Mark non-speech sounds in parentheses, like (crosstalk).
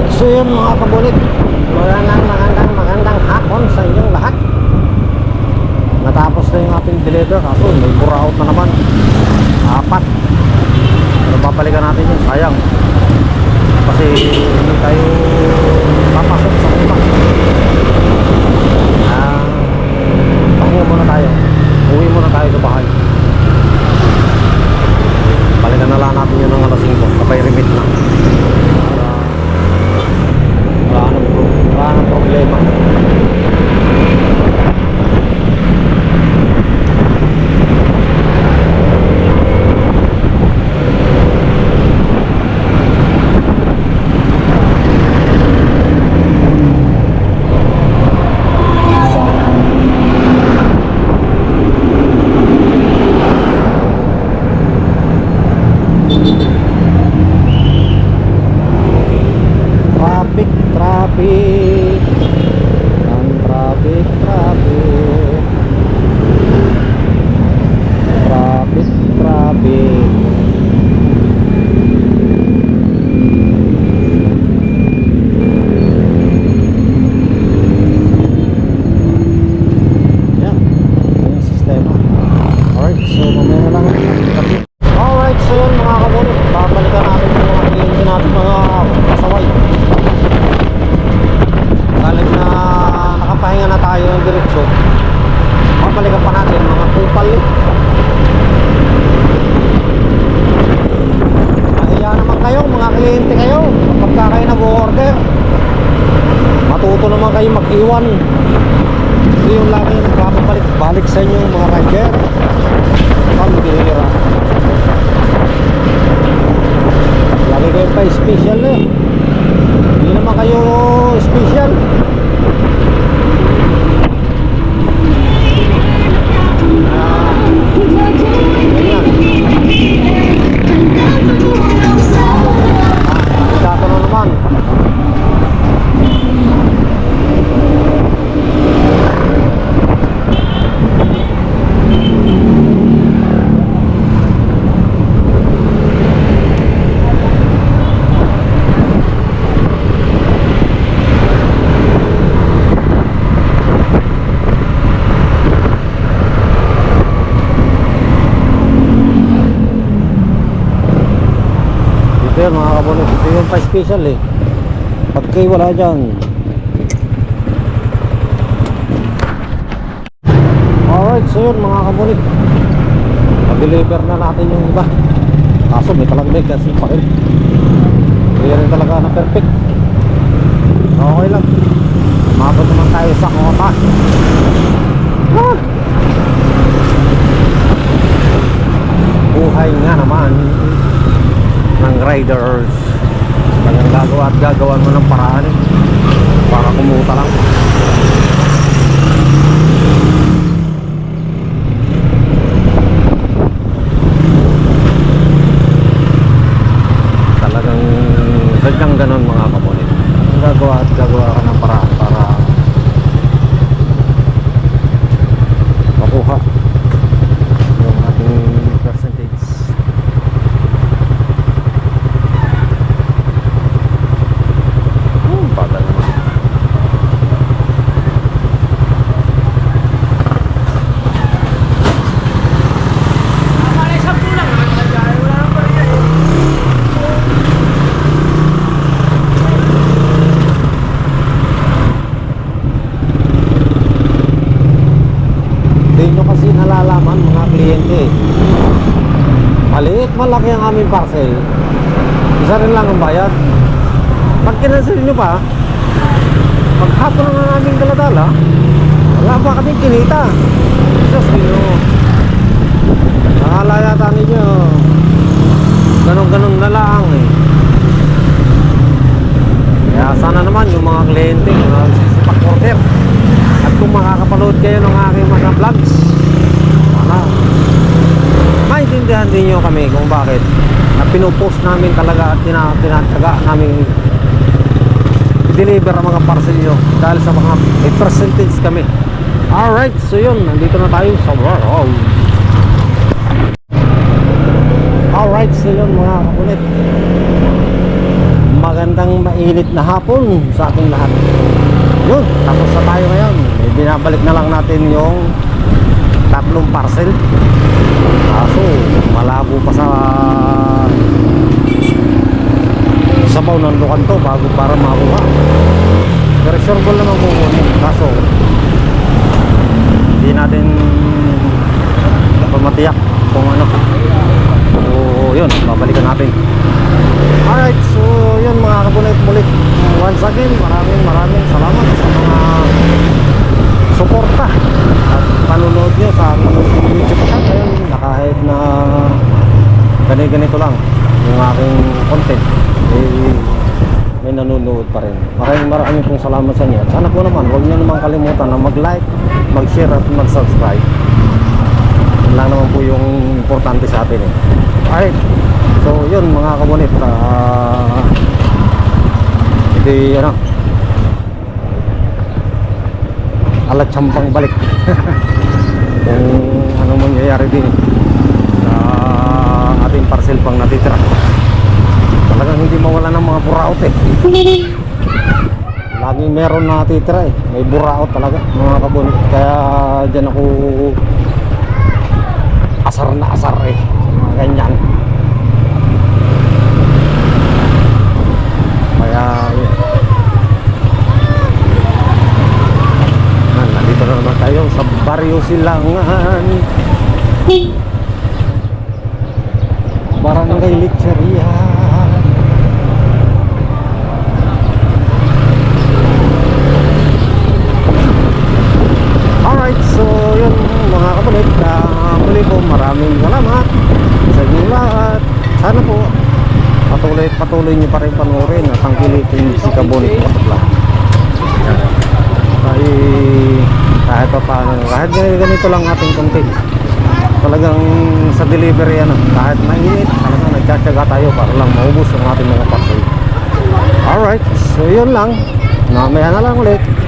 Alright, so yun mga kabulit. Magandang, magandang, magandang hapon sa inyong lahat. Natapos na yung ating deliver kaso may bura out na naman. Apat. Pero babalikan natin yun, sayang. Kasi hindi tayo papasok sa una. Ah, pahinga muna tayo. Uwi muna tayo sa bahay. Balikan na lang natin yun ng alas 5. Kapay remit na. Para wala nang, pro- wala nang problema. Traffic, traffic. Ang traffic, traffic. Traffic, traffic. Yan. Yan yung sistema. Alright, so mamaya na lang. Alright, so yun mga kabunit. Babalikan natin yung mga kliyente natin mga pasaway. Galing na nakapahinga na tayo ng diretsyo. Babalikan pa natin mga kupal. eh. Mahiya naman kayo, mga kliyente kayo. Pagka kayo nag-order, matuto mag-iwan. Hindi yung lagi nagpapabalik-balik sa inyo mga rider. Kami bihira. Lagi kayo pa special eh. Hindi naman kayo special. Ah, ganyan. Ah, kandidato na naman. Ito yun mga kabunit. Ito yung pa special eh. Pag kayo wala dyan. Alright, so yun mga kabunit. Pag-deliver na natin yung iba. Kaso may talagdag kasi pa rin. Kaya rin talaga na perfect. Okay lang. Mabot naman tayo sa kota. Ah! Buhay nga naman ng riders gagawa at gagawan mo ng paraan eh. para kumuta lang talagang sadyang ganon mga kamunit gagawa at gagawa ka ng paraan para makuha yung ating percentage Hmm, bagal naman. Hindi nyo kasi nalalaman eh. Maliit malaki ang aming parcel. Isa rin lang ang bayad. Pag kinansel nyo pa, maghapon na ng aming daladala, wala pa kaming kinita. Diyos nyo. Nakala yata ninyo, ganong-ganong na lang eh. Kaya sana naman yung mga kliyente, mga order. At kung makakapanood kayo ng aking mga vlogs, maintindihan din nyo kami kung bakit na pinupost namin talaga at tina, tinataga namin deliver ang mga parcel nyo dahil sa mga may percentage kami alright so yun nandito na tayo sa world Alright, so yun mga. Maganda magandang mainit na hapon sa ating lahat. Yun, tapos na tayo ngayon. Binabalik na lang natin yung tatlong parcel. Kaso, malabo pa sa sabaw ng lukan to bago para makuha. Pero sure goal naman kukunin. Kaso, hindi natin pamatiyak kung ano. So, yun, babalikan natin. Alright, so yun mga kabulit-bulit. Once again, maraming maraming salamat sa mga suporta at panunood nyo sa aking YouTube channel na kahit na ganito-ganito lang yung aking content eh, may nanonood pa rin. Maraming maraming pong salamat sa inyo. Sana po naman, huwag nyo naman kalimutan na mag-like, mag-share at mag-subscribe. Yun lang naman po yung importante sa atin eh. Alright, so yun mga kabunit. ah hindi ano, alat sampang balik. (laughs) Kung ano mangyayari din pang natitira. Talagang hindi mawala ng mga buraot eh. Laging meron na natitira eh. May buraot talaga mga kabunit. Kaya dyan ako asar na asar eh. Mga ganyan. Kaya nandito na naman tayo sa Barrio Silangan. Barangay Lecheria. Alright, so yun mga kapalit. Uh, muli po maraming salamat sa inyo lahat. Sana po patuloy patuloy niyo pa rin panoorin at tangkilitin si Kabonit Kapatla. Ay kahit pa paano, kahit ganito lang ating content. Talagang sa delivery ano, kahit mainit, talagang nagtsatsaga tayo para lang maubos ang ating mga parcel. Alright, so yun lang. Mamaya na lang ulit.